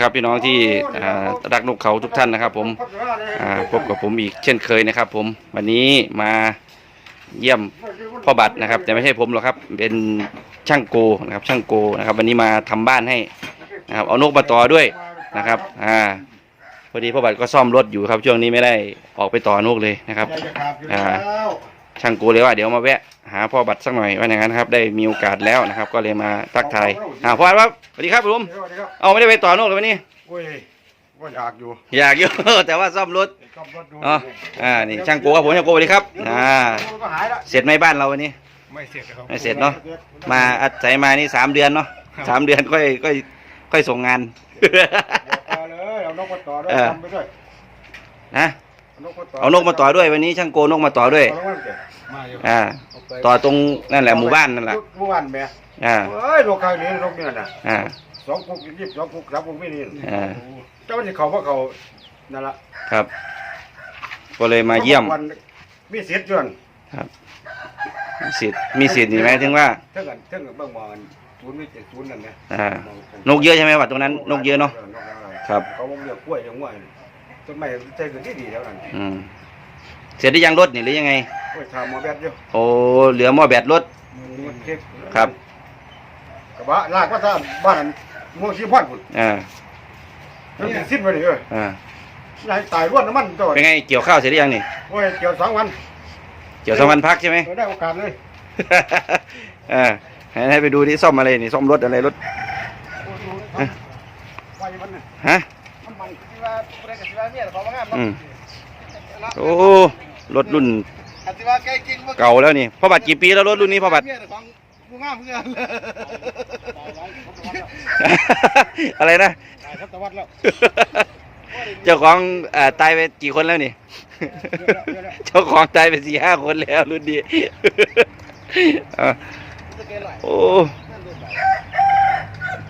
ครับพี่น้องที่รักนกเขาทุกท่านนะครับ ผมพบกับผมอีกเช่นเคยนะครับ ผมวันนี้มาเยี่ยมพ่อบัตรนะครับ แต่ไม่ใช่ผมหรอกครับ เป็นช่างโกนะครับ ช่างโกนะครับ วันนี้มาทำบ้านให้นะครับ เอานกมาต่อด้วยนะครับอ่าพอดีพ่อบัตรก็ซ่อมรถอยู่ครับ ช่วงนี้ไม่ได้ออกไปต่อนกเลยนะครับอ่าช่างโกเลยว่าเดี๋ยวมาแวะ หาพ่อบัตรสักหน่อยว่าอย่างนั้นครับ ได้มีโอกาสแล้วนะครับ ก็เลยมาทักทายอ่าพ่อบัตรครับสวัสดีครับผมสวัสดีครับเอาไม่ได้ไปต่อนกเลยวันนี้โอ้ยว่าอยากอยู่อยากอยู่ แต่ว่าซ่อมรถขับรถดูอ๋ออ่านี่ช่างโกครับผมช่างโกสวัสดีครับอ่าก็หายละเสร็จไหมบ้านเราวันนี้ ไม่เสร็จครับไม่เสร็จเนาะมาอาศัยมานี่สามเดือนเนาะสามเดือนค่อยค่อยค่อยส่งงานเอาเลยเอานกมาต่อด้วยเออทำไปด้วยนะ เอานกมาต่อเอานกมาต่อด้วยวันนี้ช่างโกนกมาต่อด้วยเอานกมาเก็บมาอยู่อ่า ต่อตรงนั่นแหละหมู่บ้านนั่นแหละหมู่บ้านแม่อ่าเอ้ยนกใครนี่นกเนี่ยน่ะอ่าสองกุกยิบสองกุกสามกุกไม่นี่อ่าเจ้ามันจะเขาเพราะเขานั่นละครับ ก็เลยมาเยี่ยมวันมีสิทธิ์จนมีสิทธิ์มีสิทธิ์นี่ไหมายถึงว่าเท่ากันเท่ากันเบิ่งมองศูนย์ไม่เจ็ดศูนย์นั่นนะอ่านกเยอะใช่ไหมวัดตรงนั้น นกเยอะเนาะครับเขาบอกเรียกกล้วยอย่างว่า ต้นไม้ใจเกิดที่ดีแล้วนั่นอืมเสร็จได้ยังรถนี่หรือยังไงกล้วยทาหมอแบดอยู่โอ้เหลือหม้อแบตรถ มันเค้กครับ กระบะลากว่าถ้าบ้านนั้นม่วงชีพอนพุ่นอ่ามันสิสิ้นไปเลยเอออ่านายตายร้วนน้ำมันตัวเป็นไงเกี่ยวข้าวเสร็จหรือยังนี่ โอ้ยเกี่ยวสองวันเกี่ยวสองวันพักใช่ไหมเออได้โอกาสเลยเออให้ให้ไปดูที่ซ่อมอะไรนี่ซ่อมรถอะไรรถฮะไฟมันน่ะฮะน้ำมัน อืมโอ้รถรุ่นอันที่ว่าใกล้จริงบ่เก่าแล้วนี่พ่อบัตรกี่ปีแล้วรถรุ่นนี้พ่อบัตรเนี่ยของผู้งามเพื่อนอะไรนะตายครับตะวัดแล้วเจ้าของเอ่อตายไปกี่คนแล้วนี่ เจ้าของตายไปสี่ห้าคนแล้วรุ่นนี้เออโอ้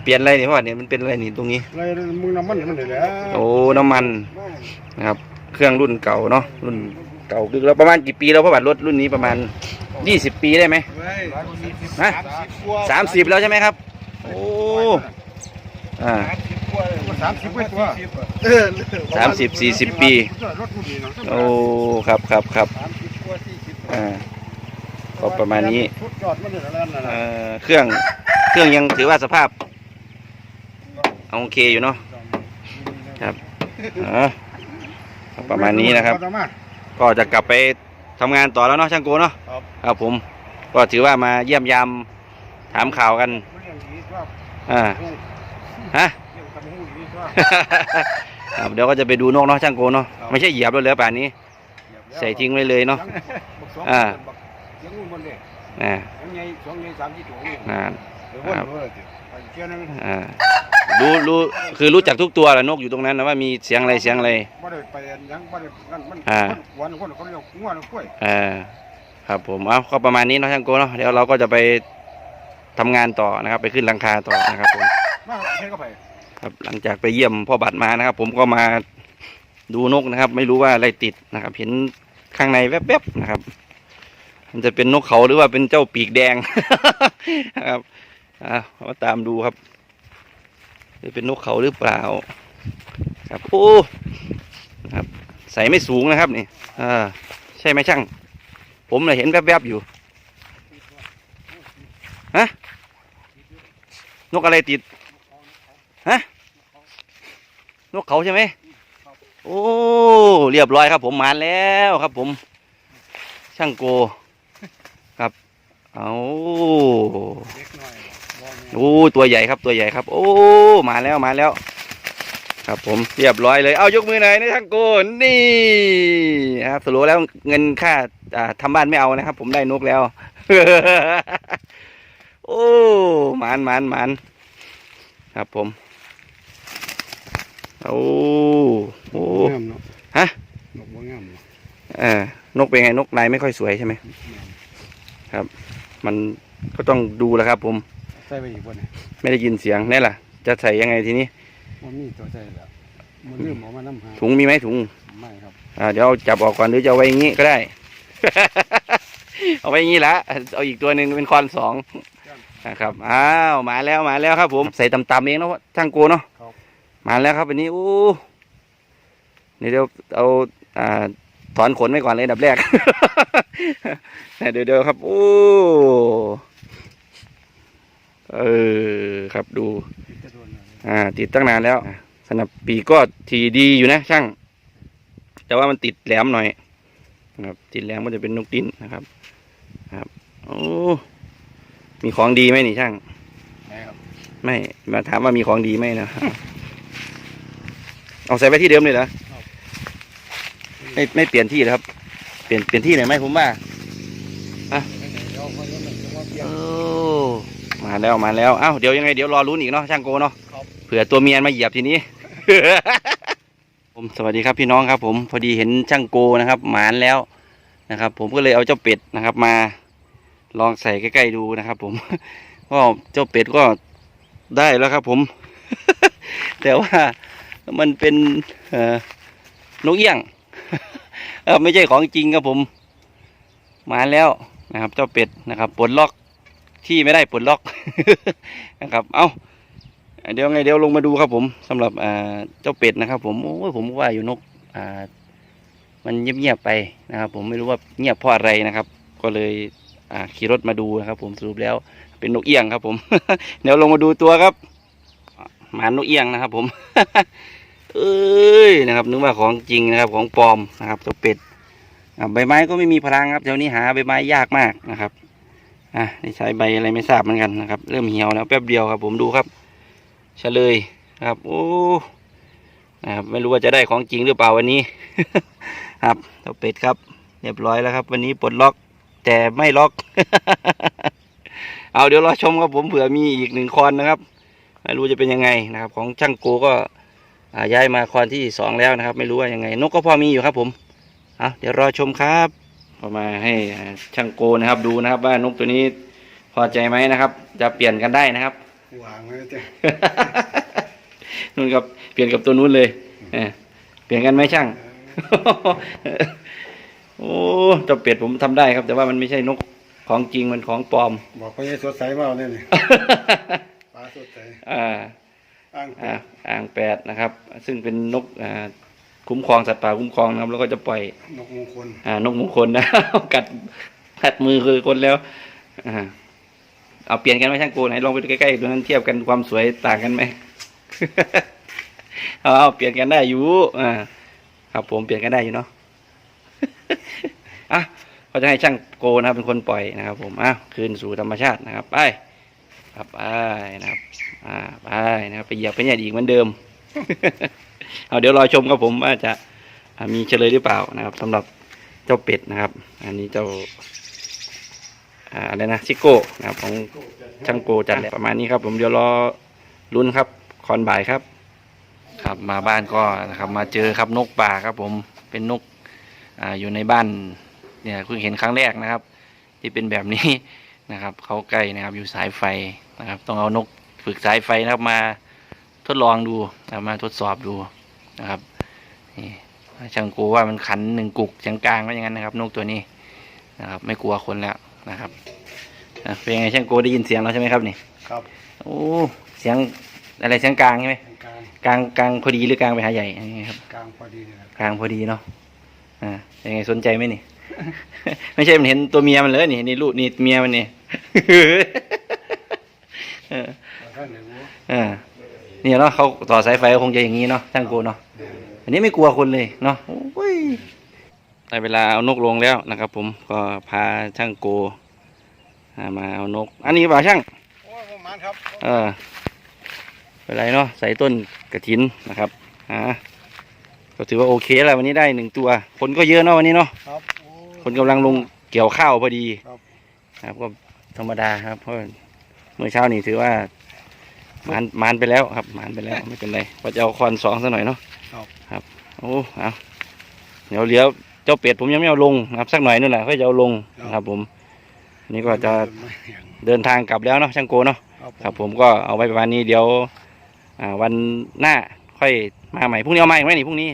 เปลี่ยนอะไรนี่พ่อเนี่ยมันเป็นอะไรนี่ตรงนี้เลยมึงน้ำมันมันเลยแหละโอ้น้ำมันนะครับ เครื่องรุ่นเก่าเนาะรุ่นเก่าคือแล้วประมาณกี่ปีแล้วพ่อบัตรรถรุ่นนี้ประมาณยี่สิบปีได้ไหมฮะสามสิบแล้วใช่ไหมครับ โอ้อ่าสามสิบกว่าตัวสามสิบสี่สิบปีรถผู้ดีเนาะโอ้ครับครับครับสามสิบกว่าสี่สิบอ่าก็ประมาณนี้ชุดยอดมันเนี่ยแล้วนั่นเอ่น่ะอเครื่องเครื่องยังถือว่าสภาพ โอเคอยู่เนาะครับอ่าประมาณนี้นะครับ ก็จะกลับไปทำงานต่อแล้วเนาะช่างโกเนาะครับ ครับผม ก็ถือว่ามาเยี่ยมยามถามข่าวกันอ่าฮะ ครับเดี๋ยวก็จะไปดูนกเนาะช่างโกเนาะครับ ไม่ใช่เหยียบแล้วเหลือป่านนี้ ใส่ทิ้งไว้เลยเนาะ อ่า ยังงูมันเลยอ่ายังไงสองไงสามที่ตัวนี่อ่าเดี๋ยววนเว้ยไปเที่ยวนึงอ่า รู้รู้คือรู้จักทุกตัวแหละนกอยู่ตรงนั้นนะว่ามีเสียงอะไรเสียงอะไร บ่ได้ไปอันยังบ่ได้นั่นมันอ่าวันคนเขาเรียกงัวกล้วยเออครับผมเอาก็ประมาณนี้เนาะช่างโกเนาะเดี๋ยวเราก็จะไปทำงานต่อนะครับ ไปขึ้นหลังคาต่อนะครับผมมาเฮ็ดก็ไปครับหลังจากไปเยี่ยมพ่อบัตรมานะครับ ผมก็มาดูนกนะครับ ไม่รู้ว่าอะไรติดนะครับ เห็นข้างในแวบๆนะครับ มันจะเป็นนกเขาหรือว่าเป็นเจ้าปีกแดงครับอ่ามาตามดูครับ จะเป็นนกเขาหรือเปล่า ครับโอ้ครับ ใส่ไม่สูงนะครับนี่อ่าใช่ไหมช่าง ผมเลยเห็นแวบๆอยู่ฮะนกอะไรติดฮะนกเขาใช่ไหมโอ้เรียบร้อยครับ ผมมาแล้วครับ ผม ช่างโกครับเอา โอ้ตัวใหญ่ครับตัวใหญ่ครับ โอ้มาแล้วมาแล้ว ครับผมเรียบร้อยเลยเอายกมือหน่อยนะช่างโกนี่ครับสรุปแล้วเงินค่าอ่าทำบ้านไม่เอานะครับ ผมได้นกแล้ว โอ้หมานหมานหมานครับผมโอ้โหงามเนาะฮะนกบ่งามเนาะเออนกเป็นไงนกลายไม่ค่อยสวยใช่ไหมครับ มันก็ต้องดูแหล้วครับผม ใส่ไปอีกบ่เนี่ยไม่ได้ยินเสียงนี่แหละจะใส่ยังไงทีนี้บ่มีตัวใส่แล้วมันลืมเอามานํหาถุงมีไหมถุงไม่ครับอ่าเดี๋ยวเอาจับออกก่อนหรือจะเอาไว้อย่างนี้ก็ได้ เอาไว้อย่างนี้ละเอาอีกตัวหนึ่งเป็นคอนสองนะครับอ้าวมาแล้วมาแล้วครับผมใส่ตำๆเองเนาะช่างโกเนาะครับมาแล้วครับวันนี้โอ้เดี๋ยวเดี๋ยวเอาอ่าถอนขนไว้ก่อนเลยอันดับแรกเดี๋ยวเดี๋ยวครับ โอ้ เออครับดู อ่า ติดตั้งนานแล้วอะสนับปีกก็ทีดีอยู่นะช่าง แต่ว่ามันติดแหลมหน่อยนะครับ ติดแหลมก็จะเป็นนกดิ้นนะครับ ครับโอ้มีของดีไหมนี่ช่างนะครับ ไม่มาถามว่ามีของดีไหมนะเอาใส่ไว้ที่เดิมเลยเหรอไม่ไม่เปลี่ยนที่เลยครับ เปลี่ยนเปลี่ยนที่หน่อยไหมผมว่าโอ้ มาแล้วมาแล้วเอ้าเดี๋ยวยังไงเดี๋ยวรอรุ้นอีกเนาะช่างโกเนาะครับเผื่อตัวเมียมาเหยียบทีนี้ ผมสวัสดีครับพี่น้องครับ ผมพอดีเห็นช่างโกนะครับหมานแล้วนะครับ ผมก็เลยเอาเจ้าเป็ดนะครับ มา ลองใส่ใกล้ๆดูนะครับ ผมก็เจ้าเป็ดก็ได้แล้วครับ ผม แต่ว่ามันเป็นเอ่อนกเอี้ยงเออไม่ใช่ของจริงครับผมหมานแล้วนะครับ เจ้าเป็ดนะครับปลดล็อก ที่ไม่ได้ปลดล็อกนะครับ เอาเดี๋ยวไงเดี๋ยวลงมาดูครับผมสำหรับเจ้าเป็ดนะครับ ผมโอ้ยผมว่าอยู่นกมันเงียบๆไปนะครับ ผมไม่รู้ว่าเงียบเพราะอะไรนะครับ ก็เลยขี่รถมาดูนะครับ ผมสรุปแล้วเป็นนกเอี้ยงครับ ผม เดี๋ยวลงมาดูตัวครับหมานกเอี้ยงนะครับ ผมเอ้ยนะครับ นึกว่าของจริงนะครับ ของปลอมนะครับตัวเป็ดใบไม้ก็ไม่มีพลังครับแถวนี้หาใบไม้ยากมากนะครับ อะนี่ใช้ใบอะไรไม่ทราบเหมือนกันนะครับ เริ่มเหี่ยวแล้วแป๊บเดียวครับผมดูครับเฉลยครับ โอ้นะครับไม่รู้ว่าจะได้ของจริงหรือเปล่าวันนี้ ครับตัวเป็ดครับ เรียบร้อยแล้วครับ วันนี้ปลดล็อก แต่ไม่ล็อก เอาเดี๋ยวรอชมครับผมเผื่อมีอีกหนึ่งคอนนะครับ ไม่รู้จะเป็นยังไงนะครับ ของช่างโกก็ย้ายมาคอนที่สองแล้วนะครับ ไม่รู้ว่ายังไง นกก็พอมีอยู่ครับผมเอาเดี๋ยวรอชมครับ ก็มาให้อ่าช่างโกนะครับดูนะครับ ว่านกตัวนี้พอใจไหมนะครับ จะเปลี่ยนกันได้นะครับวางไว้เจ้นู่นครับเปลี่ยนกับตัวนู้นเลยเออเปลี่ยนกันไหมช่าง โอ้เจ้าเป็ดผมทำได้ครับ แต่ว่ามันไม่ใช่นกของจริงมันของปลอม บอกเขาจะสดใสมาเอาเนี่ยนี่ปลาสดใสอ่าอ่างอ่าอ่างแปดนะครับ ซึ่งเป็นนกอ่า คุ้มครองสัตว์ป่าคุ้มครองนะครับแล้วก็จะปล่อยนกมงคลอ่านกมงคลนะ กัดกัดมือคือคนแล้วอ่าเอาเปลี่ยนกันไหมช่างโกไหนลองไปดูใกล้ๆดูนั้นเทียบกันความสวยต่างกันไหมเอาเอาเปลี่ยนกันได้อยู่อ่าครับผมเปลี่ยนกันได้อยู่เนาะอะเขาจะให้ช่างโกนะครับเป็นคนปล่อยนะครับ ผมอะคืนสู่ธรรมชาตินะครับไปครับไปนะครับ อ่าไปนะครับไปเหยียบไปเนี่ยอีกเหมือนเดิม เอาเดี๋ยวรอชมครับผมว่าจะมีเฉลยหรือเปล่านะครับสำหรับเจ้าเป็ดนะครับ อันนี้เจ้าอะไรนะซิโก้นะครับของช่างโกจัดแหละประมาณนี้ครับผมเดี๋ยวรอลุ้นครับคอนบ่ายครับ ครับมาบ้านก็นะครับมาเจอครับนกป่าครับ ผมเป็นนกออยู่ในบ้านเนี่ยเพิ่งเห็นครั้งแรกนะครับ ที่เป็นแบบนี้นะครับเขาใกล้นะครับอยู่สายไฟนะครับ ต้องเอานกฝึกสายไฟนะครับมา ทดลองดูนะครับมาทดสอบดูนะครับนี่ช่างกูว่ามันขันหนึ่งกุกเสียงกลางว่าอย่างนั้นนะครับนกตัวนี้นะครับ ไม่กลัวคนแล้วนะครับอะเป็นยังไงช่างกูได้ยินเสียงแล้วใช่ไหมครับนี่ครับโอ้เสียงอะไรเสียงกลางใช่ไหมกลางกลางกลางพอดีหรือกลางไปหาใหญ่ยังไงครับกลางพอดีนะครับกลางพอดีเนาะอ่ายังไงสนใจไหมนี่ไม่ใช่มันเห็นตัวเมียมันเลยนี่นี่ลูกนี่เมียมันนี่เออท่า นหนึ่งวัวอ่าเนี่ยเนาะเขาต่อสายไฟก็คงจะอย่างนี้เนาะช่างโกเนาะอันนี้ไม่กลัวคนเลยเนาะโอ้ยได้เวลาเอานกลงแล้วนะครับ ผมก็พาช่างโกอ่ามาเอานก อันนี้เปล่าช่างโอ้ยประมาณครับเออเป็นไรเนาะใส่ต้นกระถินนะครับอ่าก็ถือว่าโอเคแล้ววันนี้ได้หนึ่งตัว คนก็เยอะเนาะวันนี้เนาะครับโอ้คนกำลังลงเกี่ยวข้าวพอดีครับครับก็ธรรมดาครับเพราะเมื่อเช้านี่ถือว่า มานมานไปแล้วครับมานไปแล้วไม่เป็นไรก็จะเอาคอนสองซะหน่อยเนาะครับครับโอ้เอาเดี๋ยวเลี้ยวเจ้าเป็ดผมยังไม่เอาลงนะครับสักหน่อยนู่นแหละก็จะเอาลงนะครับ ผมอันนี้ก็จะไม่เห็นเดินทางกลับแล้วเนาะช่างโกเนาะครับครับ ผมก็เอาไว้ประมาณนี้เดี๋ยว อ่า วันหน้าค่อยมาใหม่พรุ่งนี้เอามาอีกไหมนี่พรุ่งนี้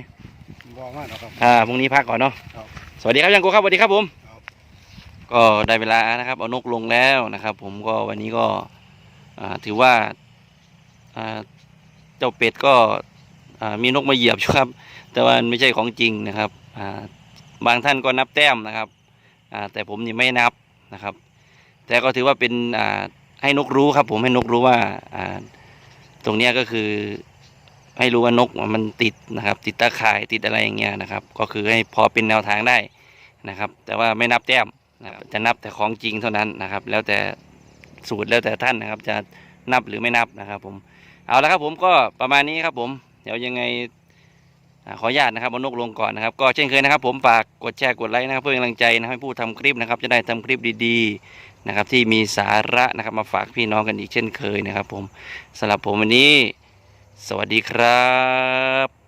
บอกมากนะครับอ่าพรุ่งนี้พักก่อนเนาะครับสวัสดีครับยังโกครับสวัสดีครับผมครับก็ได้เวลานะครับ เอานกลงแล้วนะครับ ผมก็วันนี้ก็อ่าถือว่าอ่า เจ้าเป็ดก็อ่ามีนกมาเหยียบอยู่ครับ แต่ว่ามันไม่ใช่ของจริงนะครับอ่าบางท่านก็นับแต้มนะครับอ่าแต่ผมนี่ไม่นับนะครับ แต่ก็ถือว่าเป็นอ่าให้นกรู้ครับ ผมให้นกรู้ว่าอ่าตรงเนี้ยก็คือให้รู้ว่านกมันติดนะครับ ติดตาข่ายติดอะไรอย่างเงี้ยนะครับ ก็คือให้พอเป็นแนวทางได้นะครับ แต่ว่าไม่นับแต้มนะครับจะนับแต่ของจริงเท่านั้นนะครับ แล้วแต่สูตรแล้วแต่ท่านนะครับ จะนับหรือไม่นับนะครับ ผม เอาละครับผมก็ประมาณนี้ครับผม เดี๋ยวยังไงขออนุญาตนะครับเอานกลงก่อนนะครับ ก็เช่นเคยนะครับ ผมฝากกดแชร์กดไลค์นะครับ เพื่อเป็นกำลังใจนะให้ผู้ทำคลิปนะครับ จะได้ทำคลิปดีๆนะครับ ที่มีสาระนะครับมาฝากพี่น้องกันอีกเช่นเคยนะครับ ผมสำหรับผมวันนี้ สวัสดีครับ